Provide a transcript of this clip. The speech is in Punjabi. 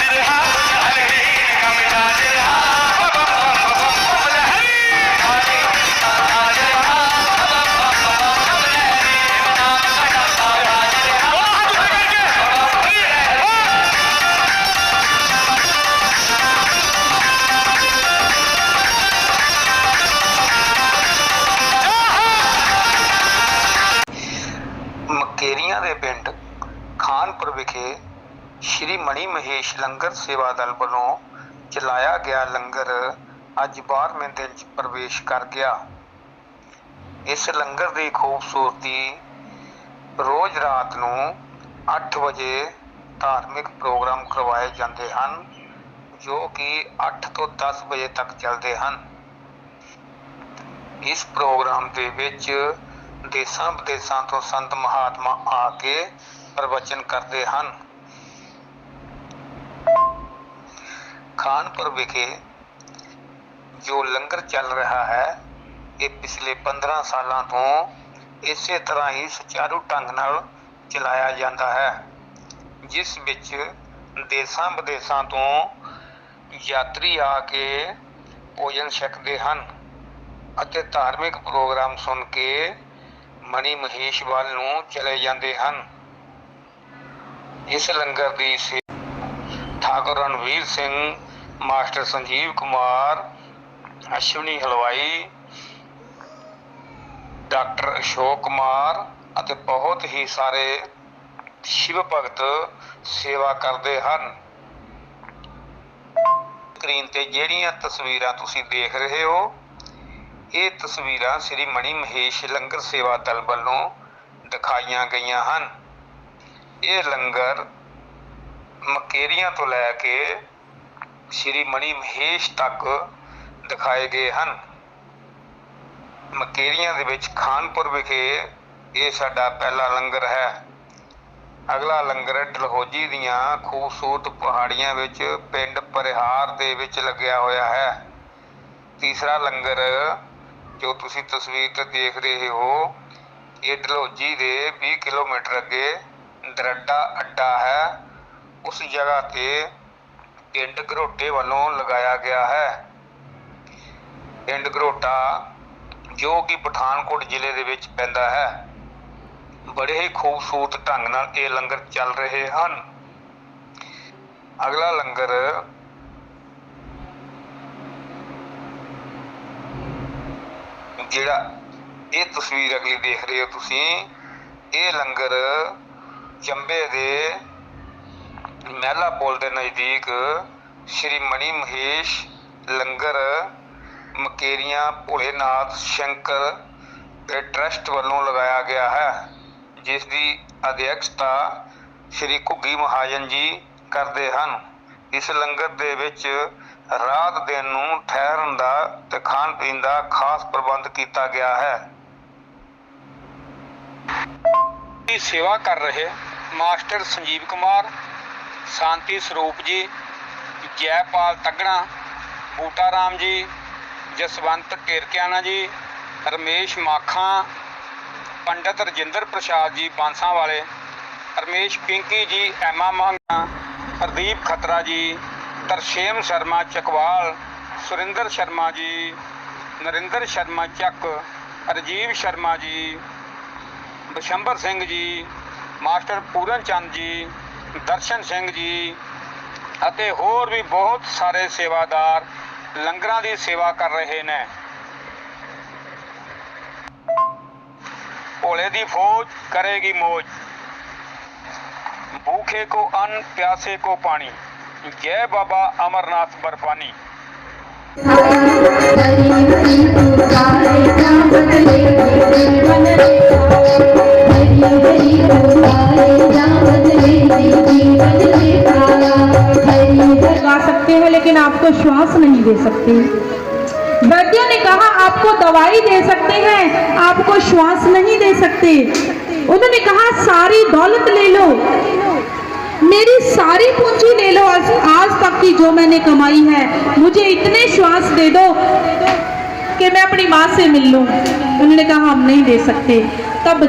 কাজের ਸ਼੍ਰੀ ਮਣੀ ਮਹੇਸ਼ ਲੰਗਰ ਸੇਵਾ ਦਲ ਵੱਲੋਂ ਚਲਾਇਆ ਗਿਆ ਲੰਗਰ ਅੱਜ 12ਵੇਂ ਦਿਨ 'ਚ ਪ੍ਰਵੇਸ਼ ਕਰ ਗਿਆ। ਇਸ ਲੰਗਰ ਦੀ ਖੂਬਸੂਰਤੀ ਰੋਜ਼ ਰਾਤ ਨੂੰ 8 ਵਜੇ ਧਾਰਮਿਕ ਪ੍ਰੋਗਰਾਮ ਕਰਵਾਏ ਜਾਂਦੇ ਹਨ, ਜੋ ਕਿ 8 ਤੋਂ 10 ਵਜੇ ਤੱਕ ਚੱਲਦੇ ਹਨ। ਇਸ ਪ੍ਰੋਗਰਾਮ ਦੇ ਵਿੱਚ ਦੇਸਾਂ ਵਿਦੇਸਾਂ ਤੋਂ ਸੰਤ ਮਹਾਤਮਾ ਆ ਕੇ ਪ੍ਰਵਚਨ ਕਰਦੇ ਹਨ। ਖਾਨਪੁਰ ਵਿਖੇ ਜੋ ਲੰਗਰ ਚੱਲ ਰਿਹਾ ਹੈ, ਇਹ ਪਿਛਲੇ 15 ਸਾਲਾਂ ਤੋਂ ਇਸੇ ਤਰ੍ਹਾਂ ਹੀ ਸੁਚਾਰੂ ਢੰਗ ਨਾਲ ਚਲਾਇਆ ਜਾਂਦਾ ਹੈ, ਜਿਸ ਵਿੱਚ ਦੇਸਾਂ ਵਿਦੇਸਾਂ ਤੋਂ ਯਾਤਰੀ ਆ ਕੇ ਭੋਜਨ ਛਕਦੇ ਹਨ ਅਤੇ ਧਾਰਮਿਕ ਪ੍ਰੋਗਰਾਮ ਸੁਣ ਕੇ ਮਣੀ ਮਹੇਸ਼ ਵੱਲ ਨੂੰ ਚਲੇ ਜਾਂਦੇ ਹਨ। ਇਸ ਲੰਗਰ ਦੀ ਸੇ ਠਾਕੁਰ ਰਣਵੀਰ ਸਿੰਘ ਮਾਸਟਰ ਸੰਜੀਵ ਕੁਮਾਰ, ਅਸ਼ਵਨੀ ਹਲਵਾਈ, ਡਾਕਟਰ ਅਸ਼ੋਕ ਕੁਮਾਰ ਅਤੇ ਬਹੁਤ ਹੀ ਸਾਰੇ ਸ਼ਿਵ ਭਗਤ ਸੇਵਾ ਕਰਦੇ ਹਨ। ਸਕਰੀਨ ਤੇ ਜਿਹੜੀਆਂ ਤਸਵੀਰਾਂ ਤੁਸੀਂ ਦੇਖ ਰਹੇ ਹੋ, ਇਹ ਤਸਵੀਰਾਂ ਸ੍ਰੀ ਮਣੀ ਮਹੇਸ਼ ਲੰਗਰ ਸੇਵਾ ਦਲ ਵੱਲੋਂ ਦਿਖਾਈਆਂ ਗਈਆਂ ਹਨ। ਇਹ ਲੰਗਰ ਮਕੇਰੀਆਂ ਤੋਂ ਲੈ ਕੇ ਸ੍ਰੀ ਮਣੀ ਮਹੇਸ਼ ਤੱਕ ਦਿਖਾਏ ਗਏ ਹਨ। ਮਕੇਰੀਆਂ ਦੇ ਵਿੱਚ ਖਾਨਪੁਰ ਵਿਖੇ ਇਹ ਸਾਡਾ ਪਹਿਲਾ ਲੰਗਰ ਹੈ। ਅਗਲਾ ਲੰਗਰ ਡਲਹੌਜੀ ਦੀਆਂ ਖੂਬਸੂਰਤ ਪਹਾੜੀਆਂ ਵਿੱਚ ਪਿੰਡ ਪਰਿਹਾਰ ਦੇ ਵਿੱਚ ਲੱਗਿਆ ਹੋਇਆ ਹੈ। ਤੀਸਰਾ ਲੰਗਰ ਜੋ ਤੁਸੀਂ ਤਸਵੀਰ ਤੇ ਦੇਖ ਰਹੇ ਹੋ, ਇਹ ਡਲਹੌਜੀ ਦੇ 20 ਕਿਲੋਮੀਟਰ ਅੱਗੇ ਦਰੱਡਾ ਅੱਡਾ ਹੈ। ਉਸ ਜਗ੍ਹਾ ਤੇ ਪਿੰਡ ਘਰੋਟੇ ਵੱਲੋਂ ਲਗਾਇਆ ਗਿਆ ਹੈ। ਪਿੰਡ ਘਰੋਟਾ ਜੋ ਕਿ ਪਠਾਨਕੋਟ ਜ਼ਿਲ੍ਹੇ ਦੇ ਵਿੱਚ ਪੈਂਦਾ ਹੈ। ਬੜੇ ਹੀ ਖੂਬਸੂਰਤ ਢੰਗ ਨਾਲ ਇਹ ਲੰਗਰ ਚੱਲ ਰਹੇ ਹਨ। ਅਗਲਾ ਲੰਗਰ ਜਿਹੜਾ ਇਹ ਤਸਵੀਰ ਅਗਲੀ ਦੇਖ ਰਹੇ ਹੋ ਤੁਸੀਂ, ਇਹ ਲੰਗਰ ਚੰਬੇ ਦੇ ਮਹਿਲਾ ਪੁਲ ਦੇ ਨਜ਼ਦੀਕ ਸ਼੍ਰੀ ਮਣੀ ਮਹੇਸ਼, ਲੰਗਰ, ਮਕੇਰੀਆਂ, ਭੋਲੇਨਾਥ, ਸ਼ੰਕਰ ਤੇ ਟਰਸਟ ਵੱਲੋਂ ਲਗਾਇਆ ਗਿਆ ਹੈ, ਜਿਸ ਦੀ ਅਧਿਕਸ਼ਤਾ ਸ਼੍ਰੀ ਘੁੱਗੀ ਮਹਾਜਨ ਜੀ ਕਰਦੇ ਹਨ। ਇਸ ਲੰਗਰ ਦੇ ਵਿੱਚ ਰਾਤ ਦਿਨ ਨੂੰ ਠਹਿਰਨ ਦਾ ਤੇ ਖਾਣ ਪੀਣ ਦਾ ਖਾਸ ਪ੍ਰਬੰਧ ਕੀਤਾ ਗਿਆ ਹੈ। ਦੀ ਸੇਵਾ ਕਰ ਰਹੇ ਮਾਸਟਰ ਸੰਜੀਵ ਕੁਮਾਰ ਸ਼ਾਂਤੀ ਸਰੂਪ ਜੀ, ਜੈਪਾਲ ਤੱਗਣਾ ਬੂਟਾ ਰਾਮ ਜੀ, ਜਸਵੰਤ ਟੇਰਕਿਆਣਾ ਜੀ, ਰਮੇਸ਼ ਮਾਖਾਂ, ਪੰਡਤ ਰਜਿੰਦਰ ਪ੍ਰਸਾਦ ਜੀ ਬਾਂਸਾਂ ਵਾਲੇ ਰਮੇਸ਼ ਪਿੰਕੀ ਜੀ, ਐਮਾ ਮੰਗਾ ਪ੍ਰਦੀਪ ਖਤਰਾ ਜੀ, ਤਰਸ਼ੇਮ ਸ਼ਰਮਾ ਚਕਵਾਲ, ਸੁਰਿੰਦਰ ਸ਼ਰਮਾ ਜੀ, ਨਰਿੰਦਰ ਸ਼ਰਮਾ ਚੱਕ, ਰਜੀਵ ਸ਼ਰਮਾ ਜੀ, ਬਸ਼ੰਬਰ ਸਿੰਘ ਜੀ, ਮਾਸਟਰ ਪੂਰਨ ਚੰਦ ਜੀ ਦਰਸ਼ਨ ਸਿੰਘ ਜੀ ਅਤੇ ਹੋਰ ਵੀ ਬਹੁਤ ਸਾਰੇ ਸੇਵਾਦਾਰ ਲੰਗਰਾਂ ਦੀ ਸੇਵਾ ਕਰ ਰਹੇ ਨੇ। ਭੋਲੇ ਦੀ ਫੌਜ ਕਰੇਗੀ ਮੌਜ। ਭੂਖੇ ਕੋ ਅੰਨ, ਪਿਆਸੇ ਕੋ ਪਾਣੀ। ਜੈ ਬਾਬਾ ਅਮਰਨਾਥ ਬਰਫਾਨੀ। गा सकते हैं लेकिन आपको श्वास नहीं दे सकते। वैद्यों ने कहा आपको दवाई दे सकते हैं आपको श्वास नहीं दे सकते। उन्होंने कहा सारी दौलत ले लो। मेरी सारी पूंजी ले लो आज, तक की जो मैंने कमाई है। मुझे इतने श्वास दे दो कि मैं अपनी माँ से मिल लूँ। उन्होंने कहा हम नहीं दे सकते। तब